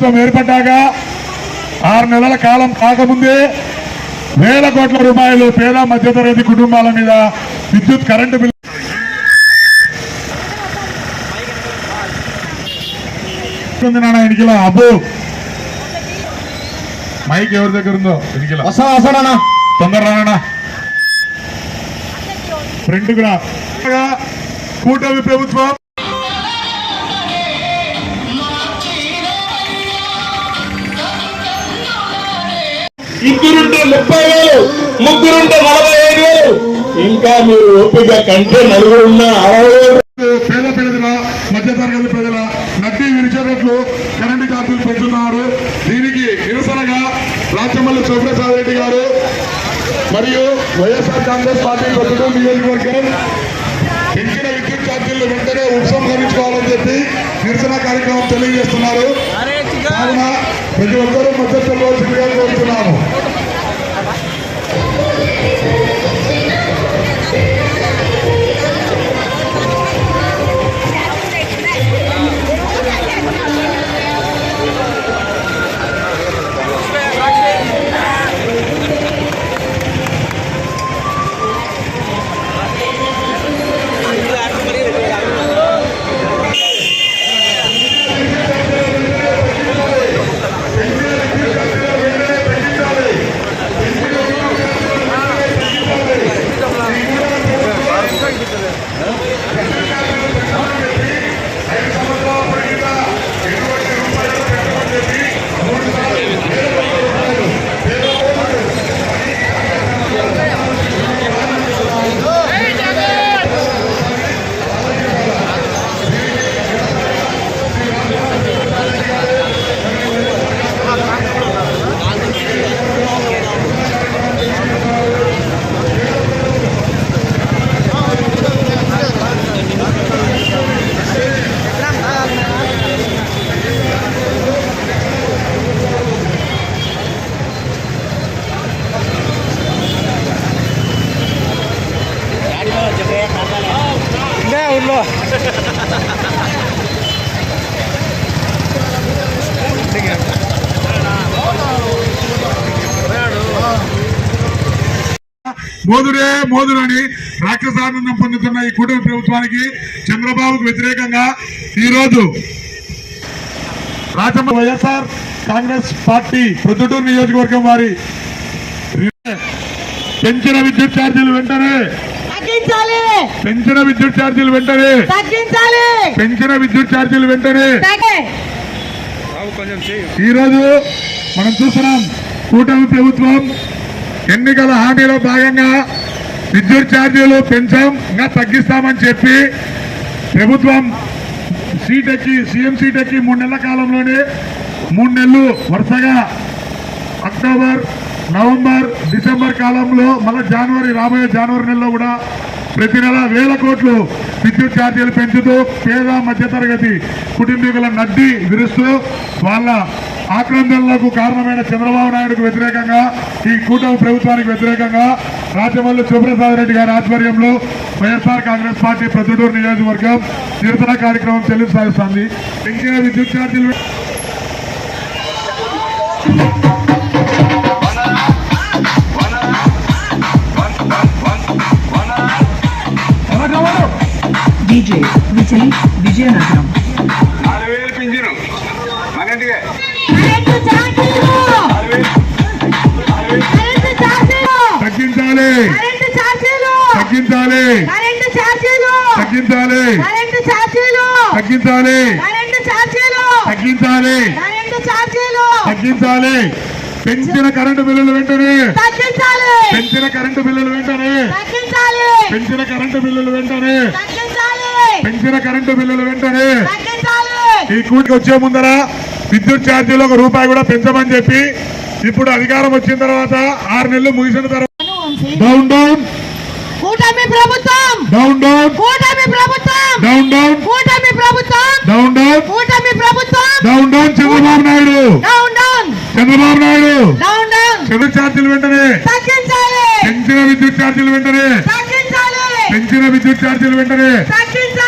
ప్రభుత్వం ఏర్పడ్డాక ఆరు నెలల కాలం కాకముందే వేల కోట్ల రూపాయలు పేద మధ్యతరగతి కుటుంబాల మీద విద్యుత్ కరెంటు బిల్లు ఎనికిల అబ్బు. మైక్ ఎవరి దగ్గర ఉందో? ఎనికిల. వస్తా వస్తాడన్నా తొందర రానా ఫ్రెండ్ కూడా కూటమి ప్రభుత్వం ఇద్దరుంటే ముప్పై వేలు ముగ్గురుంటే నలభై ఐదు. వేలు ఇంకా మీరు ఓపిక కంటే నలుగురున్న అరవై వేలు పేద ప్రజల మధ్యతరగతి ప్రజల నడ్డి విరిచేటట్లు కరెంటు ఛార్జీలు పెంచుతున్నారు దీనికి నిరసనగా రాచమల్లి శివప్రసాద్ రెడ్డి గారు మరియు వైఎస్ఆర్ కాంగ్రెస్ పార్టీ ప్రతినిధులు నియోజకవర్గం పెంచిన విద్యుత్ ఛార్జీలు వెంటనే ఉపసంహరించుకోవాలని చెప్పి నిరసన కార్యక్రమం తెలియజేస్తున్నారు. కావున ప్రతి ఒక్కరూ మద్దతు కోరుతున్నాము. మోదురే మోదురని రాక్షసానందం పొందుతున్న ఈ కుటుంబ ప్రభుత్వానికి చంద్రబాబుకు వ్యతిరేకంగా ఈరోజు రాజమ్మ వైఎస్ఆర్ కాంగ్రెస్ పార్టీ ప్రొద్దుటూరు నియోజకవర్గం వారి పెంచిన విద్యుత్ ఛార్జీలు వెంటనే తగ్గించాలి. పెంచిన విద్యుత్ ఛార్జీలు వెంటనే. తగ్గించాలి. పెంచిన విద్యుత్ ఛార్జీలు వెంటనే. ఈరోజు మనం చూస్తున్నాం కూటమి ప్రభుత్వం ఎన్నికల హామీలో భాగంగా విద్యుత్ ఛార్జీలు పెంచాం ఇంకా తగ్గిస్తామని చెప్పి ప్రభుత్వం సీట్ ఎక్కి సీఎం సీట్ ఎక్కి మూడు నెలల కాలంలోనే మూడు నెలలు వరుసగా అక్టోబర్ నవంబర్ డిసెంబర్ కాలంలో మళ్ళీ జనవరి రాబోయే జనవరి నెలలో కూడా ప్రతి నెల వేల కోట్లు విద్యుత్ ఛార్జీలు పెంచుతూ పేద మధ్యతరగతి కుటుంబీకుల నడ్డి విరుస్తూ వాళ్ళ ఆక్రందనలకు కారణమైన చంద్రబాబు నాయుడుకు వ్యతిరేకంగా ఈ కూటమి ప్రభుత్వానికి వ్యతిరేకంగా రాజమల్లి సుబ్రసాద్ రెడ్డి గారి ఆధ్వర్యంలో వైఎస్ఆర్ కాంగ్రెస్ పార్టీ ప్రతిదూరు నియోజకవర్గం నిరసన కార్యక్రమం చెల్లి సాగిస్తుంది. పెంచిన విద్యుత్ ఛార్జీలు కరెంటు ఛార్జీలు తగ్గించాలి. తగ్గించాలి. తగ్గించాలి. తగ్గించాలి. తగ్గించాలి. తగ్గించాలి. పెంచిన కరెంటు బిల్లులు వెంటనే. తగ్గించాలి. పెంచిన కరెంటు బిల్లులు వెంటనే. తగ్గించాలి. పెంచిన కరెంటు బిల్లులు వెంటనే. పెంచిన కరెంటు బిల్లులు వెంటనే. ఈ కూటికి వచ్చే ముందర విద్యుత్ ఛార్జీలు ఒక రూపాయి కూడా పెంచమని చెప్పి ఇప్పుడు అధికారం వచ్చిన తర్వాత ఆరు నెలలు ముగిసిన తర్వాత డౌన్ డౌన్ కూటమి ప్రభుత్వం. డౌన్ డౌన్ కూటమి ప్రభుత్వం. డౌన్ డౌన్ కూటమి ప్రభుత్వం. డౌన్ డౌన్ కూటమి ప్రభుత్వం. Down down Chandrababu Naidu. Down down Chandrababu Naidu. Down down విద్యుత్ ఛార్జీలు వెంటనే. తగ్గించాలి. పెంచిన విద్యుత్ ఛార్జీలు వెంటనే. తగ్గించాలి. పెంచిన విద్యుత్ ఛార్జీలు వెంటనే. తగ్గించాలి.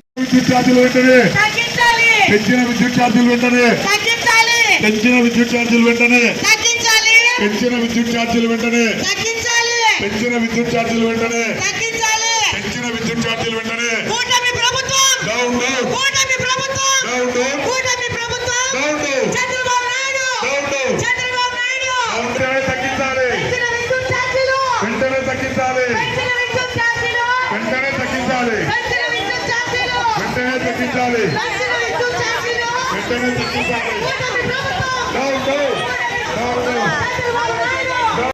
విద్యుత్ ఛార్జీలు వెంటనే పెంచిన విద్యుత్ ఛార్జీలు వెంటనే పెంచిన విద్యుత్ ఛార్జీలు వెంటనే పెంచిన విద్యుత్ ఛార్జీలు వెంటనే పెంచిన విద్యుత్ ఛార్జీలు వెంటనే ఛార్జీలు వెంటనే తగ్గించాలి కూటమి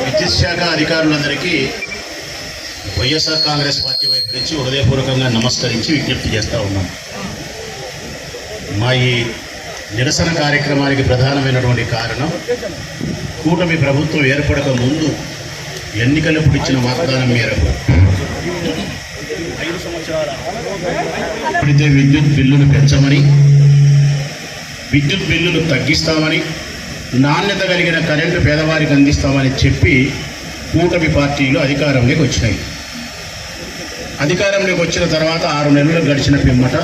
విద్యుత్ శాఖ అధికారులందరికీ వైఎస్ఆర్ కాంగ్రెస్ పార్టీ వైపు నుంచి హృదయపూర్వకంగా నమస్కరించి విజ్ఞప్తి చేస్తూ ఉన్నాం. మా ఈ నిరసన కార్యక్రమానికి ప్రధానమైనటువంటి కారణం కూటమి ప్రభుత్వం ఏర్పడక ముందు ఎన్నికలప్పుడు ఇచ్చిన వాగ్దానం మేరకు ఐదు ఎప్పుడైతే విద్యుత్ బిల్లులు పెంచమని విద్యుత్ బిల్లులు తగ్గిస్తామని నాణ్యత కలిగిన కరెంటు పేదవారికి అందిస్తామని చెప్పి కూటమి పార్టీలు అధికారంలోకి వచ్చినాయి. అధికారంలోకి వచ్చిన తర్వాత ఆరు నెలలు గడిచిన పిమ్మట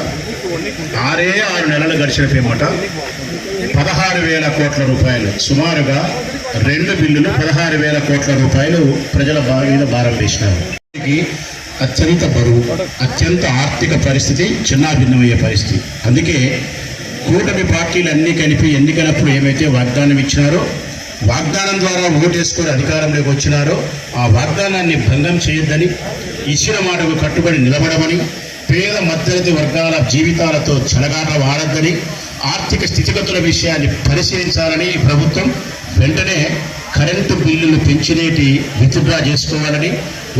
ఆరే ఆరు నెలలు గడిచిన పిమ్మట పదహారు వేల కోట్ల రూపాయలు సుమారుగా రెండు బిల్లులు పదహారు వేల కోట్ల రూపాయలు ప్రజల మీద భారం వేసినారు. అత్యంత బరువు అత్యంత ఆర్థిక పరిస్థితి చిన్నాభిన్నమయ్యే పరిస్థితి. అందుకే కూటమి పార్టీలు అన్నీ కలిపి ఎన్నికలప్పుడు ఏమైతే వాగ్దానం ఇచ్చినారో వాగ్దానం ద్వారా ఓటేసుకొని అధికారంలోకి వచ్చినారో ఆ వాగ్దానాన్ని భంగం చేయొద్దని ఇచ్చిన మాటకు కట్టుబడి నిలబడమని పేద మధ్యతరగతి వర్గాల జీవితాలతో చెలగాట వాడద్దని ఆర్థిక స్థితిగతుల విషయాన్ని పరిశీలించాలని ప్రభుత్వం వెంటనే కరెంటు బిల్లులు పెంచినేటి విత్డ్రా చేసుకోవాలని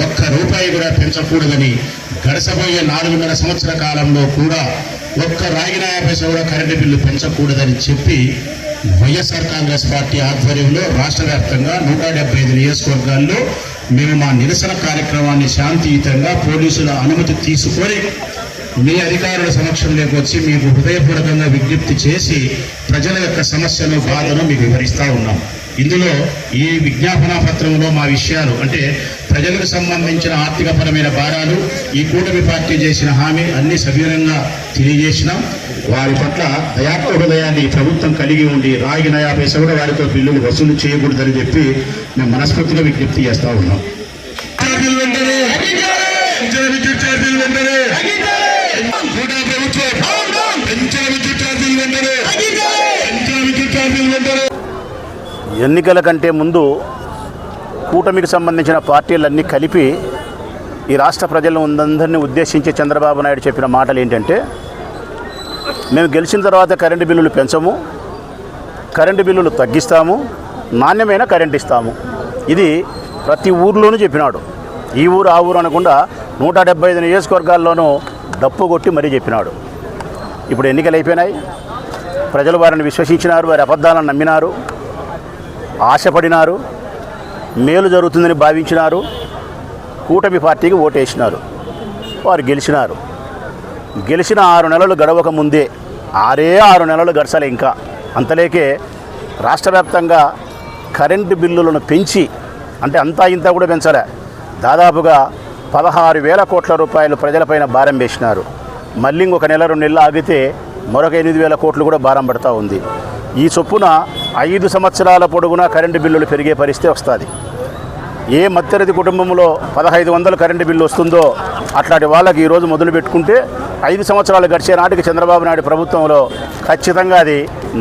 ఒక్క రూపాయి కూడా పెంచకూడదని గడసబోయే నాలుగున్నర సంవత్సర కాలంలో కూడా ఒక్క రాగినాయ పైస కూడా కరెంటు బిల్లు పెంచకూడదని చెప్పి వైఎస్ఆర్ కాంగ్రెస్ పార్టీ ఆధ్వర్యంలో రాష్ట్ర వ్యాప్తంగా నూట డెబ్బై ఐదు నియోజకవర్గాల్లో మేము మా నిరసన కార్యక్రమాన్ని శాంతియుతంగా పోలీసుల అనుమతి తీసుకొని మీ అధికారుల సమక్షంలోకి వచ్చి మీకు హృదయపూర్వకంగా విజ్ఞప్తి చేసి ప్రజల యొక్క సమస్యను బాధను మీకు వివరిస్తూ ఉన్నాం. ఇందులో ఈ విజ్ఞాపన పత్రంలో మా విషయాలు అంటే ప్రజలకు సంబంధించిన ఆర్థికపరమైన భారాలు ఈ కూటమి పార్టీ చేసిన హామీ అన్ని సవివరంగా తెలియజేసినాం. వారి పట్ల దయాత్మ హృదయాన్ని ప్రభుత్వం కలిగి ఉండి రాగి నయా పైసా కూడా వారితో బిల్లులు వసూలు చేయకూడదని చెప్పి మేము మనస్ఫూర్తిగా విజ్ఞప్తి చేస్తా ఉన్నాం. ఎన్నికల కంటే ముందు కూటమికి సంబంధించిన పార్టీలన్నీ కలిపి ఈ రాష్ట్ర ప్రజలందరినీ ఉద్దేశించి చంద్రబాబు నాయుడు చెప్పిన మాటలు ఏంటంటే మేము గెలిచిన తర్వాత కరెంటు బిల్లులు పెంచము కరెంటు బిల్లులు తగ్గిస్తాము నాణ్యమైన కరెంట్ ఇస్తాము. ఇది ప్రతి ఊర్లోనూ చెప్పినాడు. ఈ ఊరు ఆ ఊరు అనకుండా నూట డెబ్బై ఐదు నియోజకవర్గాల్లోనూ డప్పు కొట్టి మరీ చెప్పినాడు. ఇప్పుడు ఎన్నికలు అయిపోయినాయి. ప్రజలు వారిని విశ్వసించినారు వారి అబద్ధాలను నమ్మినారు ఆశపడినారు. మేలు జరుగుతుందని భావించినారు. కూటమి పార్టీకి ఓటేసినారు. వారు గెలిచినారు. గెలిచిన ఆరు నెలలు గడవక ముందే ఆరే ఆరు నెలలు గడచలే ఇంకా. అంతలేకే రాష్ట్ర వ్యాప్తంగా కరెంటు బిల్లులను పెంచి అంటే అంతా ఇంత కూడా పెంచలే. దాదాపుగా పదహారు వేల కోట్ల రూపాయలు ప్రజలపైన భారం వేసినారు. మళ్ళీ ఇంకొక నెల రెండు నెలలు ఆగితే మరొక ఎనిమిది వేల కోట్లు కూడా భారం పడతా ఉంది. ఈ చొప్పున ఐదు సంవత్సరాల పొడుగునా కరెంటు బిల్లులు పెరిగే పరిస్థితి వస్తుంది. ఏ మధ్యతరగతి కుటుంబంలో పదహైదు వందలు కరెంటు బిల్లు వస్తుందో అట్లాంటి వాళ్ళకి ఈరోజు మొదలు పెట్టుకుంటే ఐదు సంవత్సరాలు గడిచే నాటికి చంద్రబాబు నాయుడు ప్రభుత్వంలో ఖచ్చితంగా అది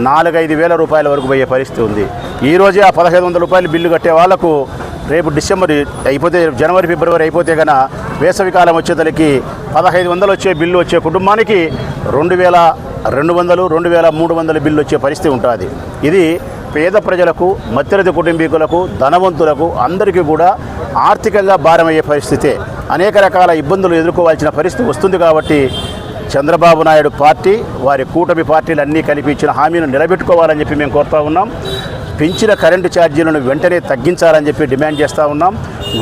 నాలుగైదు వేల రూపాయల వరకు పోయే పరిస్థితి ఉంది. ఈ రోజే ఆ పదహైదు వందల రూపాయలు బిల్లు కట్టే వాళ్ళకు రేపు డిసెంబర్ అయిపోతే జనవరి ఫిబ్రవరి అయిపోతే కన వేసవికాలం వచ్చేతలకి పదహైదు వందలు వచ్చే బిల్లు వచ్చే కుటుంబానికి రెండు వేల రెండు వందలు రెండు వేల మూడు వందల బిల్లు వచ్చే పరిస్థితి ఉంటుంది. ఇది పేద ప్రజలకు మధ్యతరగతి కుటుంబీకులకు ధనవంతులకు అందరికీ కూడా ఆర్థికంగా భారమయ్యే పరిస్థితే అనేక రకాల ఇబ్బందులు ఎదుర్కోవాల్సిన పరిస్థితి వస్తుంది కాబట్టి చంద్రబాబు నాయుడు పార్టీ వారి కూటమి పార్టీలు అన్నీ కలిపి ఇచ్చిన హామీను నిలబెట్టుకోవాలని చెప్పి మేము కోరుతా ఉన్నాం. పెంచిన కరెంటు ఛార్జీలను వెంటనే తగ్గించాలని చెప్పి డిమాండ్ చేస్తూ ఉన్నాం.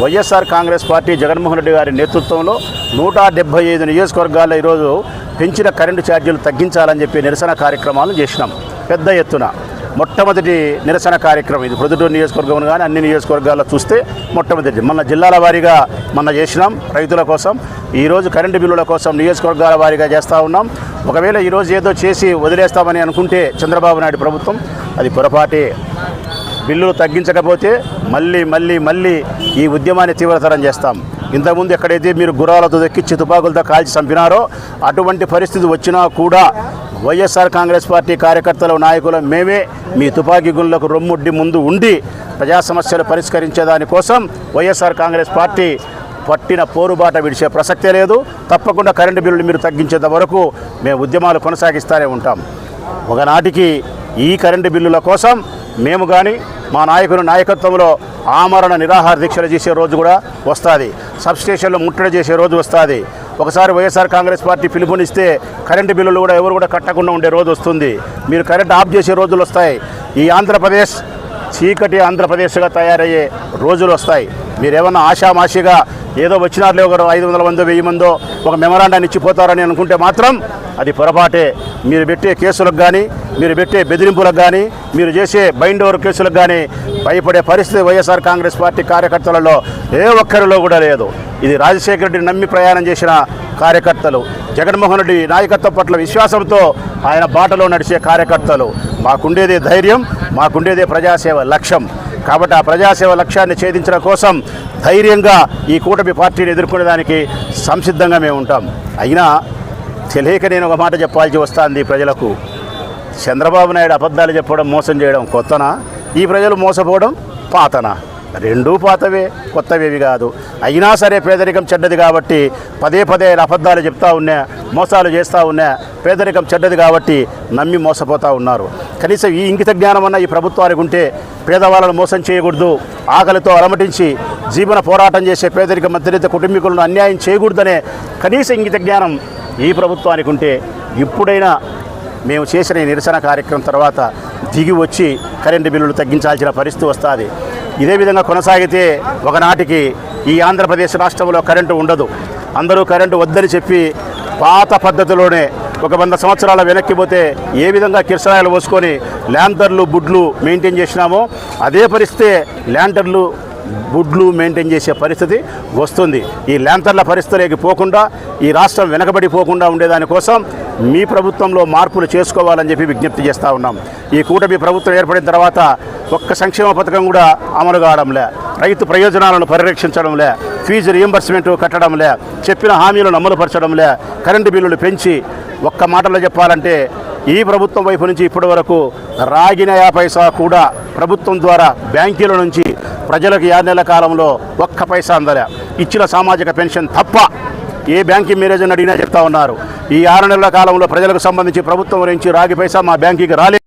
వైఎస్ఆర్ కాంగ్రెస్ పార్టీ జగన్మోహన్ రెడ్డి గారి నేతృత్వంలో నూట డెబ్బై ఐదు నియోజకవర్గాల్లో ఈరోజు పెంచిన కరెంటు ఛార్జీలు తగ్గించాలని చెప్పి నిరసన కార్యక్రమాలు చేసినాం. పెద్ద ఎత్తున మొట్టమొదటి నిరసన కార్యక్రమం ఇది. ప్రొద్దుటూరు నియోజకవర్గం కానీ అన్ని నియోజకవర్గాల్లో చూస్తే మొట్టమొదటి మన జిల్లాల వారీగా మన చేసినాం రైతుల కోసం. ఈరోజు కరెంటు బిల్లుల కోసం నియోజకవర్గాల వారీగా చేస్తూ ఉన్నాం. ఒకవేళ ఈరోజు ఏదో చేసి వదిలేస్తామని అనుకుంటే చంద్రబాబు నాయుడు ప్రభుత్వం అది పొరపాటే. బిల్లులు తగ్గించకపోతే మళ్ళీ మళ్ళీ మళ్ళీ ఈ ఉద్యమాన్ని తీవ్రతరం చేస్తాం. ఇంతకుముందు ఎక్కడైతే మీరు గుర్రాలతో దక్కించి తుపాకులతో కాల్చి చంపినారో అటువంటి పరిస్థితి వచ్చినా కూడా వైఎస్ఆర్ కాంగ్రెస్ పార్టీ కార్యకర్తలు నాయకులు మేమే మీ తుపాకీ గుండ్లకు రొమ్ముడ్డి ముందు ఉండి ప్రజా సమస్యలు పరిష్కరించేదానికోసం వైఎస్ఆర్ కాంగ్రెస్ పార్టీ పట్టిన పోరుబాట విడిచే ప్రసక్తే లేదు. తప్పకుండా కరెంటు బిల్లులు మీరు తగ్గించేంత వరకు మేము ఉద్యమాలు కొనసాగిస్తూనే ఉంటాం. ఒకనాటికి ఈ కరెంటు బిల్లుల కోసం మేము కానీ మా నాయకుల నాయకత్వంలో ఆమరణ నిరాహార దీక్షలు చేసే రోజు కూడా వస్తుంది. సబ్స్టేషన్లు ముట్టడి చేసే రోజు వస్తుంది. ఒకసారి వైఎస్ఆర్ కాంగ్రెస్ పార్టీ పిలుపునిస్తే కరెంటు బిల్లులు కూడా ఎవరు కూడా కట్టకుండా ఉండే రోజు వస్తుంది. మీరు కరెంట్ ఆఫ్ చేసే రోజులు వస్తాయి. ఈ ఆంధ్రప్రదేశ్ చీకటి ఆంధ్రప్రదేశ్గా తయారయ్యే రోజులు వస్తాయి. మీరేమన్నా ఆషామాషిగా ఏదో వచ్చినారులే ఒకరు ఐదు వందల మందో వెయ్యి మందో ఒక మెమరాండాన్ని ఇచ్చిపోతారని అనుకుంటే మాత్రం అది పొరపాటే. మీరు పెట్టే కేసులకు కానీ మీరు పెట్టే బెదిరింపులకు కానీ మీరు చేసే బైండ్ ఓవర్ కేసులకు కానీ భయపడే పరిస్థితి వైఎస్ఆర్ కాంగ్రెస్ పార్టీ కార్యకర్తలలో ఏ ఒక్కరిలో కూడా లేదు. ఇది రాజశేఖర రెడ్డిని నమ్మి ప్రయాణం చేసిన కార్యకర్తలు. జగన్మోహన్ రెడ్డి నాయకత్వం పట్ల విశ్వాసంతో ఆయన బాటలో నడిచే కార్యకర్తలు. మాకుండేదే ధైర్యం మాకుండేదే ప్రజాసేవ లక్ష్యం. కాబట్టి ఆ ప్రజాసేవ లక్ష్యాన్ని ఛేదించడం కోసం ధైర్యంగా ఈ కూటమి పార్టీని ఎదుర్కొనేదానికి సంసిద్ధంగా మేము ఉంటాం. అయినా తెలియక నేను ఒక మాట చెప్పాల్సి వస్తుంది ప్రజలకు. చంద్రబాబు నాయుడు అబద్ధాలు చెప్పడం మోసం చేయడం కొత్తనా? ఈ ప్రజలు మోసపోవడం పాతనా? రెండూ పాతవే కొత్తవేవి కాదు. అయినా సరే పేదరికం చెడ్డది కాబట్టి పదే పదే అబద్ధాలు చెప్తా ఉన్నా మోసాలు చేస్తూ ఉన్నా పేదరికం చెడ్డది కాబట్టి నమ్మి మోసపోతూ ఉన్నారు. కనీసం ఈ ఇంకిత జ్ఞానం అన్న ఈ ప్రభుత్వానికి ఉంటే పేదవాళ్ళను మోసం చేయకూడదు ఆకలితో అలమటించి జీవన పోరాటం చేసే పేదరిక మధ్యరిత కుటుంబీకులను అన్యాయం చేయకూడదనే కనీస ఇంగిత జ్ఞానం ఈ ప్రభుత్వానికి ఉంటే ఇప్పుడైనా మేము చేసిన ఈ నిరసన కార్యక్రమం తర్వాత దిగి వచ్చి కరెంటు బిల్లులు తగ్గించాల్సిన పరిస్థితి వస్తుంది. ఇదే విధంగా కొనసాగితే ఒకనాటికి ఈ ఆంధ్రప్రదేశ్ రాష్ట్రంలో కరెంటు ఉండదు. అందరూ కరెంటు వద్దని చెప్పి పాత పద్ధతిలోనే ఒక వంద సంవత్సరాల వెనక్కి పోతే ఏ విధంగా కిరసనాయలు పోసుకొని ల్యాంటర్లు బుడ్లు మెయింటైన్ చేసినామో అదే పరిస్థితే ల్యాంటర్లు గుడ్లు మెయింటైన్ చేసే పరిస్థితి వస్తుంది. ఈ ల్యాంతర్ల పరిస్థితులకి పోకుండా ఈ రాష్ట్రం వెనకబడిపోకుండా ఉండేదానికోసం మీ ప్రభుత్వంలో మార్పులు చేసుకోవాలని చెప్పి విజ్ఞప్తి చేస్తూ ఉన్నాం. ఈ కూటమి ప్రభుత్వం ఏర్పడిన తర్వాత ఒక్క సంక్షేమ పథకం కూడా అమలు కావడంలే రైతు ప్రయోజనాలను పరిరక్షించడంలే ఫీజు రియంబర్స్మెంట్ కట్టడంలే చెప్పిన హామీలను అమలుపరచడంలే కరెంటు బిల్లులు పెంచి ఒక్క మాటలో చెప్పాలంటే ఈ ప్రభుత్వం వైపు నుంచి ఇప్పటి వరకు రాగిన పైసా కూడా ప్రభుత్వం ద్వారా బ్యాంకీల నుంచి ప్రజలకు ఆరు నెలల కాలంలో ఒక్క పైసా అందలే. ఇచ్చిన సామాజిక పెన్షన్ తప్ప ఏ బ్యాంకింగ్ మేనేజర్ని అడిగినా చెప్తా ఉన్నారు. ఈ ఆరు నెలల కాలంలో ప్రజలకు సంబంధించి ప్రభుత్వం గురించి రాగి పైసా మా బ్యాంకింగ్కి రాలేదు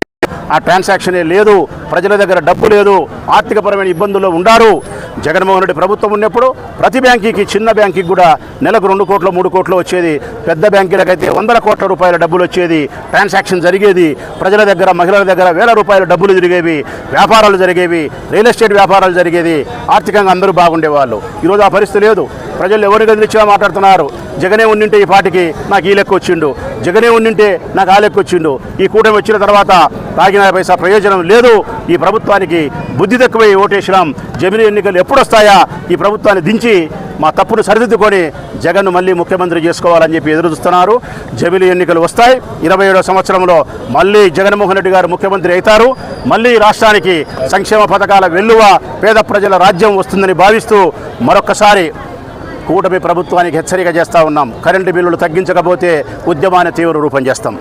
ఆ ట్రాన్సాక్షనే లేదు. ప్రజల దగ్గర డబ్బు లేదు. ఆర్థికపరమైన ఇబ్బందుల్లో ఉండారు. జగన్మోహన్ రెడ్డి ప్రభుత్వం ఉన్నప్పుడు ప్రతి బ్యాంకీకి చిన్న బ్యాంకీకి కూడా నెలకు రెండు కోట్లు మూడు కోట్లు వచ్చేది. పెద్ద బ్యాంకీలకైతే వందల కోట్ల రూపాయల డబ్బులు వచ్చేది. ట్రాన్సాక్షన్ జరిగేది. ప్రజల దగ్గర మహిళల దగ్గర వేల రూపాయల డబ్బులు జరిగేవి. వ్యాపారాలు జరిగేవి. రియల్ ఎస్టేట్ వ్యాపారాలు జరిగేది. ఆర్థికంగా అందరూ బాగుండేవాళ్ళు. ఈరోజు ఆ పరిస్థితి లేదు. ప్రజలు ఎవరిని గదిలిచ్చినా మాట్లాడుతున్నారు. జగనే ఉండింటే ఈ పాటికి నాకు ఈ లెక్క వచ్చిండు. జగనే ఉండింటే నాకు ఆ లెక్క వచ్చిండు. ఈ కూటమి వచ్చిన తర్వాత తాగిన పైసా ప్రయోజనం లేదు. ఈ ప్రభుత్వానికి బుద్ధి తక్కువై ఓటేసినాం. జమిని ఎన్నికలు ఎప్పుడు వస్తాయా? ఈ ప్రభుత్వాన్ని దించి మా తప్పును సరిదిద్దుకొని జగన్ను మళ్ళీ ముఖ్యమంత్రి చేసుకోవాలని చెప్పి ఎదురు చూస్తున్నారు. జమిలి ఎన్నికలు వస్తాయి. ఇరవై ఏడో సంవత్సరంలో మళ్ళీ జగన్మోహన్ రెడ్డి గారు ముఖ్యమంత్రి అవుతారు. మళ్ళీ రాష్ట్రానికి సంక్షేమ పథకాల వెల్లువ పేద ప్రజల రాజ్యం వస్తుందని భావిస్తూ మరొక్కసారి కూటమి ప్రభుత్వానికి హెచ్చరిక చేస్తా ఉన్నాం. కరెంటు బిల్లులు తగ్గించకపోతే ఉద్యమాన్ని తీవ్ర రూపం చేస్తాం.